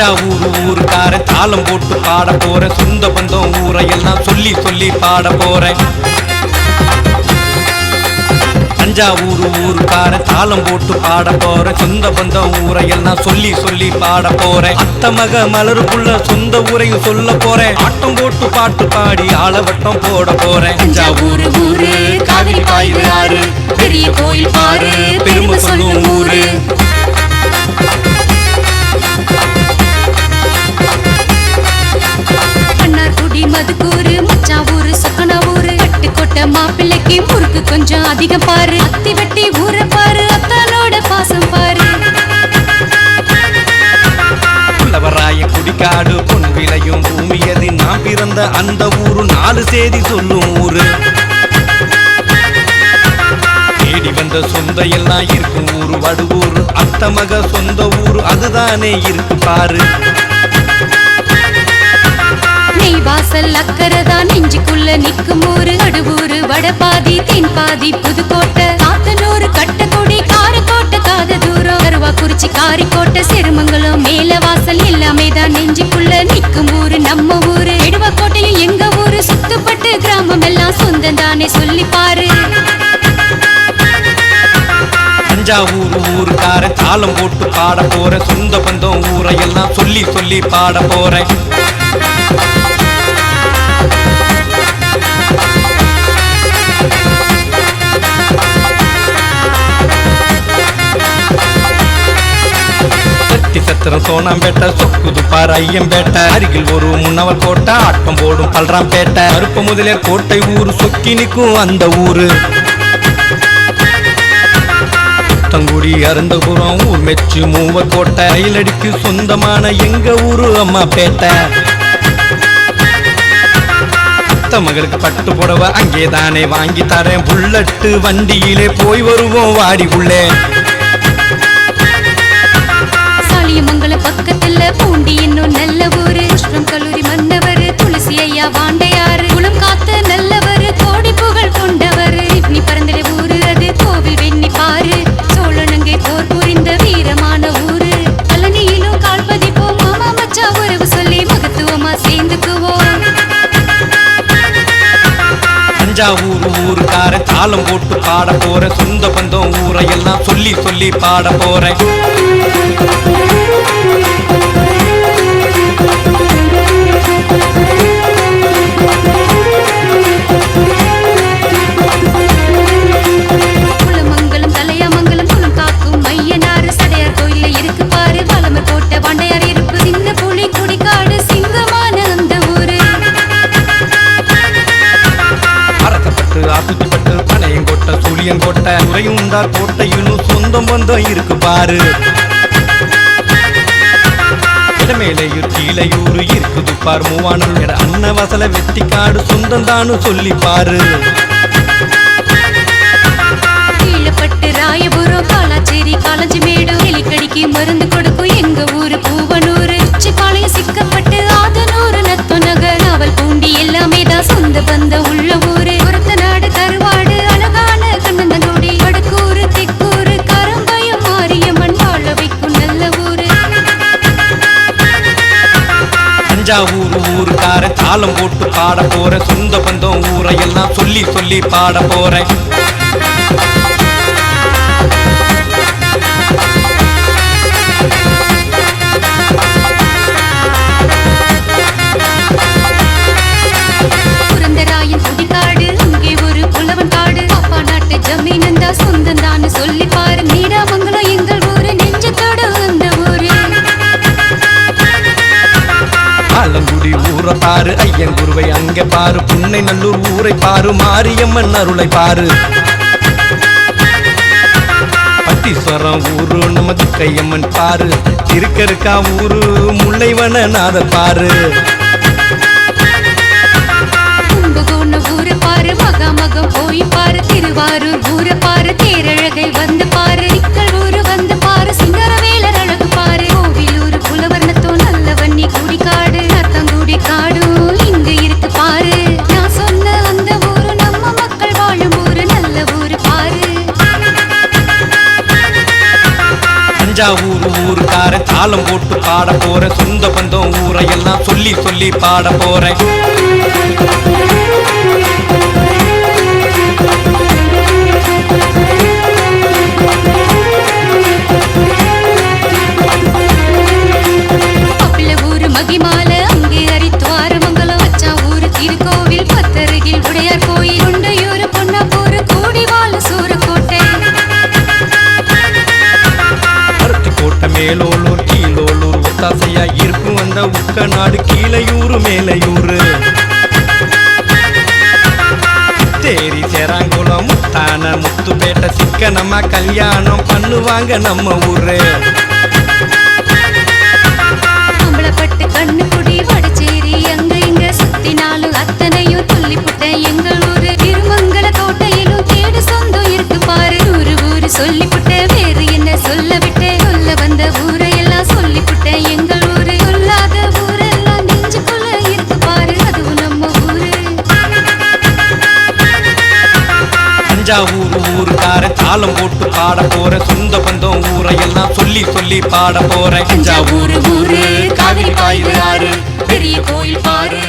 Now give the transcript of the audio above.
தஞ்சாவூர் ஊருக்கார தாளம் போட்டு பாட போறேன் சொந்த பந்தம் ஊரையெல்லாம் சொல்லி சொல்லி பாட போறேன் தஞ்சாவூர் ஊருக்கார தாளம் போட்டு பாட போறேன் சொந்த பந்தம் ஊரையெல்லாம் சொல்லி சொல்லி பாட போறேன் அத்த மக மலருக்குள்ள சொந்த ஊரையும் சொல்ல போறேன் ஆட்டம் போட்டு பாட்டு பாடி ஆளவட்டம் போட போறேன் தஞ்சாவூர் ஊரு கொஞ்சம் அதிகம் பாரு. அத்தி வெட்டி ஊற பாரு. அத்தானோட பாசம் பாரு. புலவராய குடிக்காடு பொன் விளையும் பூமியது நான் பிறந்த அந்த ஊரு நாலு செய்தி சொல்லும் ஊரு. தேடி வந்த சொந்த எல்லாம் இருக்கும் ஊரு வடுவூர். அத்தமக சொந்த ஊரு அதுதானே இருக்கு பாரு. நெய் வாசல் அக்கறதான் நெஞ்சுக்குள்ள நிற்கும் ஊரு அடுவூரு வடபாதி தென்பாதி புதுக்கோட்டை. காத்தனூர் கட்டக்குடி காரக்கோட்டை காத தூரம் கருவா குறிச்சி காரிக்கோட்டை சிறுமங்கலம் மேல வாசல் எல்லாமே தான் நெஞ்சுக்குள்ள நிற்கும் ஊரு நம்ம ஊரு. எடுவக்கோட்டையும் எங்க ஊரு? சுத்துப்பட்டு கிராமம் எல்லாம் சொந்தம் தானே சொல்லி பாரு. தஞ்சாவூர் ஊருக்கார தாளம் போட்டு பாட போற சொந்த பந்தம் ஊரையெல்லாம் சொல்லி சொல்லி பாட போறேன் சத்திரம் சோனாம்பேட்டை சொக்குது பார் ஐயம்பேட்டை அருகில் ஒரு முன்னவர் கோட்டை ஆட்டம் போடும் பல்ராம்பேட்டை அருப்ப முதலே கோட்டை ஊரு சொக்கி நிற்கும் அந்த ஊரு. தங்குடி அருந்தபுரம் ஊர் மெச்சு மூவர் கோட்டை. ரயிலடிக்கு சொந்தமான எங்க ஊரு அம்மா பேட்டை. அத்த மகளுக்கு பட்டு புடவை அங்கே தானே வாங்கி தரேன். புல்லட்டு வண்டியிலே போய் வருவோம் வாடி உள்ளே. தஞ்சாவூர் ஊருக்கார தாளம் போட்டு பாட போற சொந்த பந்தம் ஊரை எல்லாம் சொல்லி சொல்லி பாட போறேன் சூழியங்கோட்டை உறையுண்டார் கோட்டையும் சொந்தம் பந்தம் இருக்கு பாரு. மேலையூர் கீழையூர் இருக்குது பார். மூவானூர் எட அன்ன அன்னவசல வெட்டிக்காடு சொந்தம் தானு சொல்லி பாரு. கீழப்பட்டு ராயபுரம் காலாச்சேரி காலஞ்சிமேடு எலிக்கடிக்கு மருந்து கொடுக்கும் தஞ்சாவூர் ஊருக்கார தாளம் போட்டு பாட போறேன். சொந்த பந்தம் ஊரையெல்லாம் சொல்லி சொல்லி பாட போறேன். ஆலங்குடி ஊரை பாரு ஐயன் குருவை அங்கே பாரு புன்னை நல்லூர் ஊரை பாரு மாரியம்மன் அருளை பாரு. பட்டீஸ்வரம் ஊரு நம்ம துக்கையம்மன் பாரு திருக்கருக்கா ஊரு முல்லைவன நாதர் பாரு ஊரு பாரு மகாமகம் போய் பாரு திருவாரூர் ஊரு தஞ்சாவூர் ஊருக்கார தாளம் போட்டு பாட போற சொந்த பந்தம் ஊரை எல்லாம் சொல்லி சொல்லி பாட போறேன் பட்ட நாடு கீழையூரு மேலையூரு. தேரி சேராங்குளம் முத்தான முத்துப்பேட்டை சிக்கனம்மா கல்யாணம் பண்ணுவாங்க நம்ம ஊரு. அம்பலப்பட்டு கண்ணுக்குடி வடச்சேரி அங்க இங்க சுத்தினாலும் அத்தனையும் சொல்லிப்புட்டேன் எங்கள் ஊரு. திருமங்கல கோட்டையிலும் சொந்தம் இருக்கு பாரு. ஊரு ஊரு வேறு என்ன சொல்ல விட்டேன்? சொல்ல வந்த ஊரையெல்லாம் சொல்லிப்புட்டேன் எங்கள் ஊரு. சொல்லாத ஊர் தஞ்சாவூர் ஊருக்கார தாளம் போட்டு பாட போறேன் சொந்த பந்தம் ஊரையெல்லாம் சொல்லி சொல்லி பாட போறேன் தஞ்சாவூர் ஊரு காவிரி பாயுது ஆறு பெரிய கோயில் பாரு